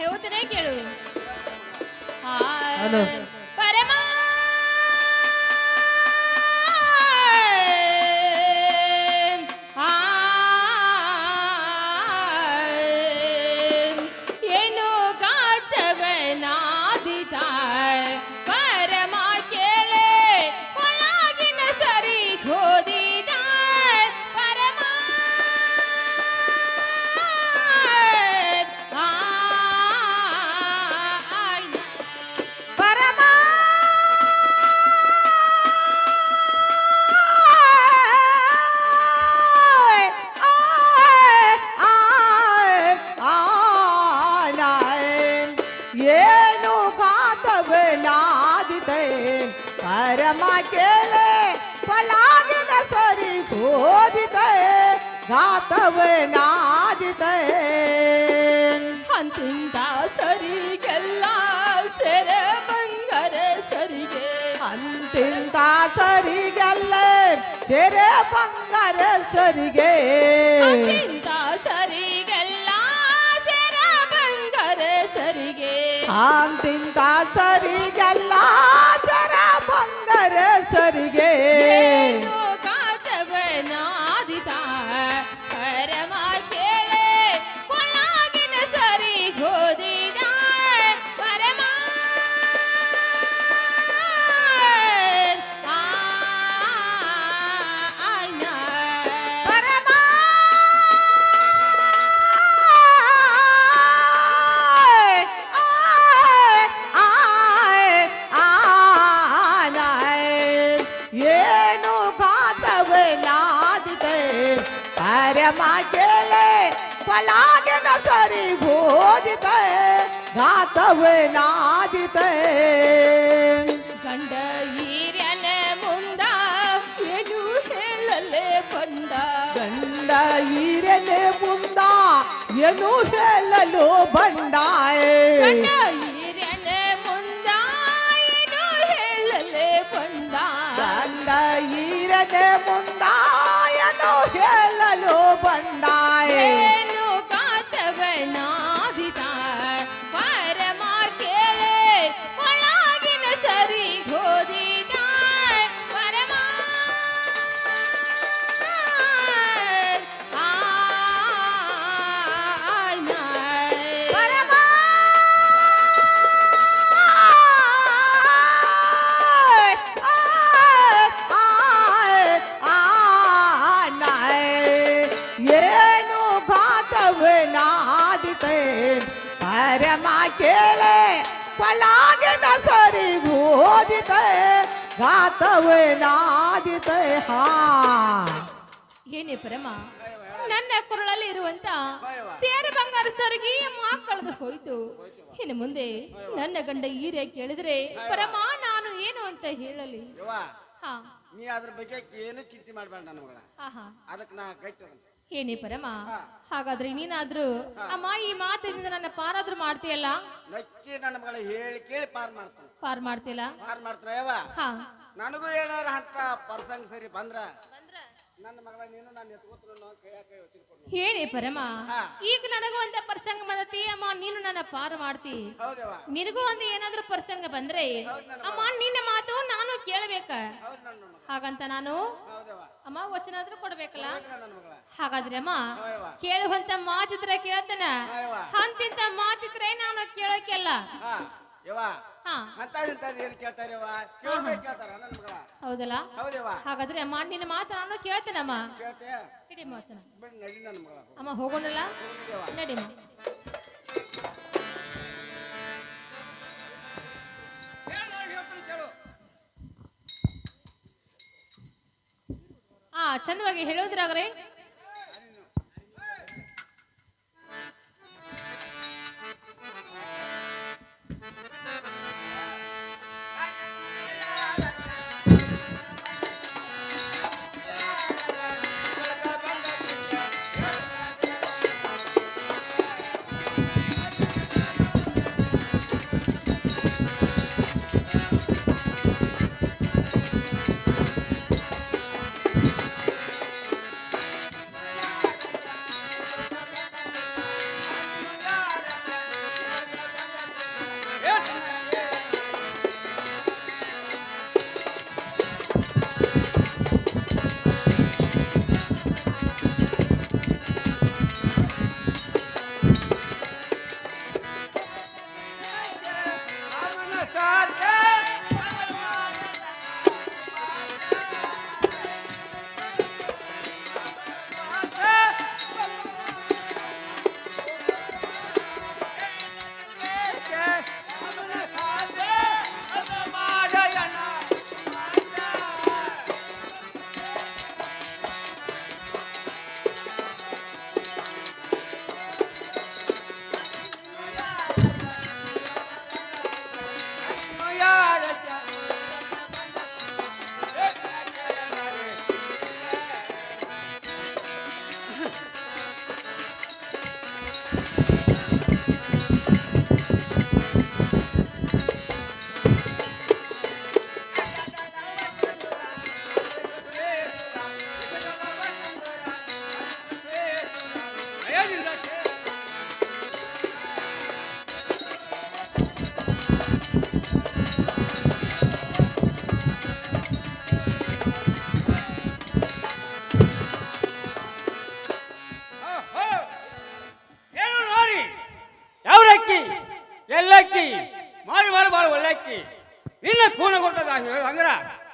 ಪರಮ ಅಮ್ಮ ಹೇಳ್ತೇನೆ ಕೇಳು ಆ, ಹಲೋ. ಪರಮ ಕೇಳೆ ಫಲಾಗಿನ ಸರಿ ತೋದಿದೆ ಗಾತವೇ ನಾದಿದೆ ಅಂತಿಂದ ಸರಿಗೆಲ್ಲ ಸೆರೆ ಬಂಗರೆ ಸರಿಗೆ. ಅಂತಿಂದ ಸರಿಗೆಲ್ಲ ಸೆರೆ ಬಂಗರೆ ಸರಿಗೆ. ಅಂತಿಂದ ಸರಿಗೆಲ್ಲ ಸೆರೆ ಬಂಗರೆ ಸರಿಗೆ. ಅಂತಿಂದ ಸರಿಗಲ್ಲ ಸರಿಗೆ ಪರಮ ಕೇಳೆ ಫಲಾಗಿನ ಸರಿ ಬೋದಿತೆ ಘಾತವನಾದಿತೆ ಗಂಡ ಹಿರಿಯನ ಮುಂದ ಏನು ಹೇಳಲೆ ಬಂದ? ಗಂಡ ಈರನೆ ಮುಂದ ಏನು ಹೇಳಲು ಬಂಡಾಯೆ ಗಂಡ ಈರ್ಯನ ಮುಂದ ಏನು ಹೇಳಲೆ ಬಂದ? ಗಂಡ ಈರನೆ ಮುಂದ ಏನು ಹೇಳಲು ಬಂಡಾಯೆ ಏನು ಘಾತವನಾದಿತೆ ಪರಮ ಕೇಳೆ ಪಲಾಗಿನ ಸರಿ ಬೋದಿತೆ ಘಾತವನಾದಿತೆ ಹಾ. ಏನೇ ಪರಮ ನನ್ನ ಕೊರಳಲ್ಲಿ ಇರುವಂತ ಸೇರ ಬಂಗಾರ ಸರಿಗೆ ಮಾಕಳದು ಹೋಯ್ತು. ಇನ್ನು ಮುಂದೆ ನನ್ನ ಗಂಡ ಹೀರೆ ಕೇಳಿದ್ರೆ ಪರಮ ನಾನು ಏನು ಅಂತ ಹೇಳಲಿ? ಹಾ. ನೀ ಅದ್ರ ಬಗ್ಗೆ ಏನು ಚಿಂತೆ ಮಾಡಬೇಡ ನನ್ನ ಮಗಳ. ಅದಕ್ಕೆ ನಾ ಗಟ್ಟಿ ಏನೇ ಪರಮ? ಹಾಗಾದ್ರೆ ನೀನಾದ್ರೂ ಅಮ್ಮ ಈ ಮಾತಿನಿಂದ ನನ್ನ ಪಾರಾದ್ರೂ ಮಾಡ್ತೀಯಲ್ಲ? ನಕ್ಕಿ ನನ್ನ ಮಗಳ ಹೇಳಿ ಕೇಳಿ ಪಾರ್ ಮಾಡ್ತಾನೆ. ಪಾರ್ ಮಾಡ್ತೀಯಲ್ಲ? ಪಾರ್ ಮಾಡ್ತಾರ ಹಾ. ನನಗೂ ಏನಾರ ಅಂತ ಪರ್ಸಂಗ್ ಸರಿ ಬಂದ್ರ? ನನ್ನ ಮಗಳ ನೀನು ನಾನು ಎತ್ಕೋತ್ರ ಕೈಯಾಗ ಕೈ ವಚನ ಕೊಡು ಏನೇ ಪರಮ? ಹಾ. ಈಗ ನನಗೂ ಒಂದ ಪ್ರಸಂಗ ಬಂದತಿ ಅಮ್ಮ ನೀನು ನನ್ನ ಪಾರು ಮಾಡ್ತಿ. ಹೌದವ್ವ ನಿನಗೂ ಒಂದು ಏನಾದ್ರೂ ಪ್ರಸಂಗ ಬಂದ್ರೆ ಅಮ್ಮ ನಿನ್ನ ಮಾತು ನಾನು ಕೇಳಬೇಕ? ಹಾಗಂತ ನಾನು? ಅಮ್ಮ ವಚನ ಆದ್ರೂ ಕೊಡ್ಬೇಕಲ್ಲ ಹಾಗಾದ್ರೆ ಅಮ್ಮ ಕೇಳುವಂತ ಮಾತಿದ್ರೆ ಕೇಳ್ತಾನ. ಅಂತಿಂತ ಮಾತಿದ್ರೆ ನಾನು ಮಗಳ. ಹೌದಲ್ಲ? ಹಾಗಾದ್ರೆ ಅಮ್ಮ ನಿನ್ನ ಮಾತು ನಾನು ಕೇಳ್ತೇನಮ್ಮ ಅಮ್ಮ. ಹೋಗೋಣಲ್ಲ? ನಡಿಮ್ಮ ಚಂದವಾಗಿ ಹೇಳೋದ್ರಾಗ್ರೆ কাছে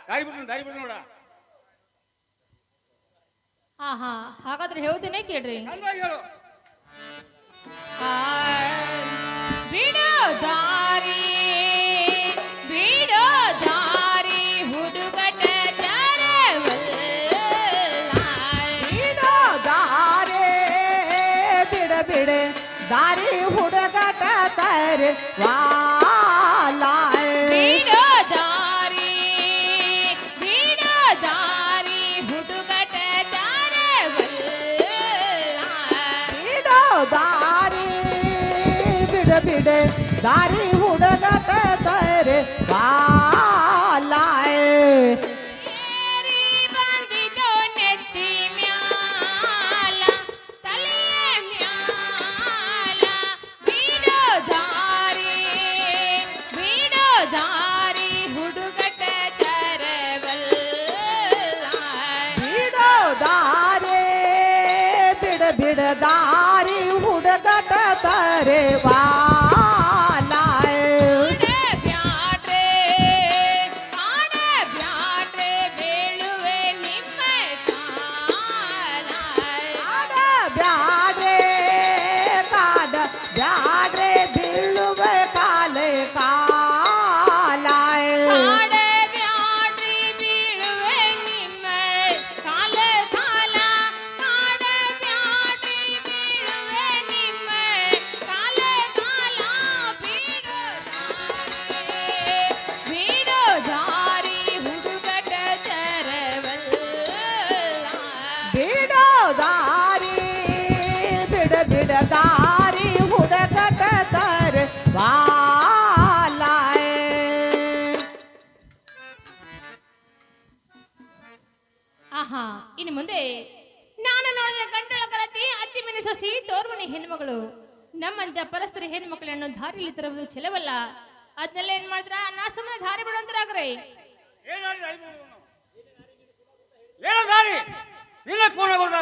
ದಾರಿ ಬಿಟ್ಟು ದಾರಿ ಬಿಡ್ ನೋಡ. ಹಾ ಹಾ. ಹಾಗಾದ್ರೆ ಹೇಳ್ತೇನೆ ಕೇಳ್ರಿ. ಚಂದಾಗಿ ಹೇಳು. ಆ, ಬಿಡೋ ದಾರಿ ಬಿಡೋ ದಾರಿ ಹುಡುಗಟ ಜಾರವಲ್ಲ. ಬಿಡೋ ದಾರಿ ಬಿಡ ಬಿಡ. ದಾರಿ ಹುಡುಗಟ ತಾರೆ ವಾಲಾಯ್ ಬಿಡ ಬಿಡ ದಾರಿ ಹುಡುಗಟ ತಾರೆ ವಾಲಾಯ್ ವಾಲಾಯ್ ಆಹಾ ಇನ್ನು ಮುಂದೆ ನಾನು ನೋಡಿದ ಗಂಟಳ ಕರತಿ ಅತ್ತಿ ಮನೆ ಸೊಸಿ ತೋರ್ಮನೆ ಹೆಣ್ಮಗಳು. ನಮ್ಮಂತ ಪರಸ್ಪರ ಹೆಣ್ಮಕ್ಳನ್ನು ದಾರಿಲಿ ತರುವುದು ಚೆಲವಲ್ಲ ಅದನ್ನೆಲ್ಲ ಏನ್ ಮಾಡಿದ್ರ? ನಾ ಸುಮ್ಮನೆ ದಾರಿ ಏನ್ ಬಿಡು. ಏನೋ ದಾರಿ? ಬಿಟ್ಟು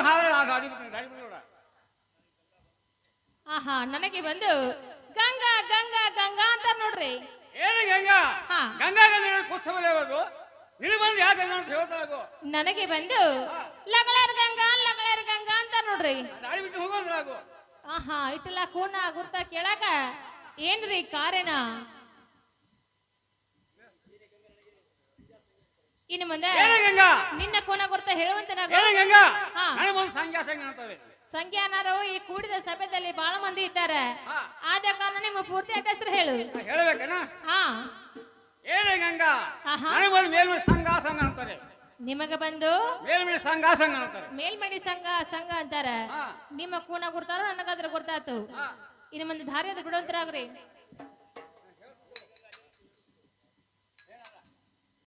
ಗಾಡಿ ಬಿಟ್ಟು ಆಹಾ ನನಗೆ ಬಂದು ಗಂಗಾ ಗಂಗಾ ಅಂತ ನೋಡ್ರಿ. ಏನು ಗಂಗಾ? ಹಾ. ಗಂಗಾ ಗಂಗಾ ಕುತ್ಸವಲೇ ಹೋದು ನಿನ್ನ ಬಂದು ಯಾಕೆ ಗಂಗಾ ಅಂತ ಹೇಳ್ತಾಳಗೋ ನನಗೆ ಬಂದು ಲಗಳರ್ ಗಂಗಾ ಲಗಳರ್ ಗಂಗಾ ಅಂತ ನೋಡ್ರಿ. ದಾರಿ ಬಿಟ್ಟು ಹೋಗೋದ್ರಾಗು ಆಹಾ ಇಟ್ಟೆಲ್ಲ ಕೂನ ಗುರ್ತ ಕೇಳಾಕ ಏನ್ರಿ ಕಾರೇನ ಇನ್ನು ಮುಂದೆ ಏನೇ ಗಂಗಾ? ನಿನ್ನ ಕೋನ ಗುರ್ತ ಹೇಳುವಂತ ನಾವು ಗಂಗಾ? ಹಾ. ನನಗೆ ಒಂದು ಸಂಖ್ಯಾ ಸಂಖ್ಯೆ ಅಂತವೆ ಸಂಖ್ಯಾನರು ಈ ಕೂಡಿದ ಸಭೆಯಲ್ಲಿ ಬಹಳ ಮಂದಿ ಇದ್ದಾರೆ. ಆದ ಕಾರಣ ನಿಮ್ಮ ಪೂರ್ತಿ ಹೆಸರು ಹೇಳು. ಹೇಳ್ಬೇಕೇನ? ಹಾ. ಏನೇ ಗಂಗಾ ಸಂಘ ಸಂಘ ಅಂತಾರೆ ನಿಮಗೆ ಬಂದು ಮೇಲ್ಮಡಿ ಸಂಘ ಸಂಘ ಅಂತಾರೆ ಮೇಲ್ಮಡಿ ಸಂಘ ಸಂಘ ಅಂತಾರೆ. ನಿಮ್ಮ ಕೂನ ಗುರ್ತಾರೋ ನನಗಾದ್ರೆ ಗುರ್ತಾತು. ಇನ್ನು ಮುಂದೆ ಧಾರ್ಯದ ಬಿಡೋಂತರ ಬಿಡುವಂತರಾಗ್ರಿ.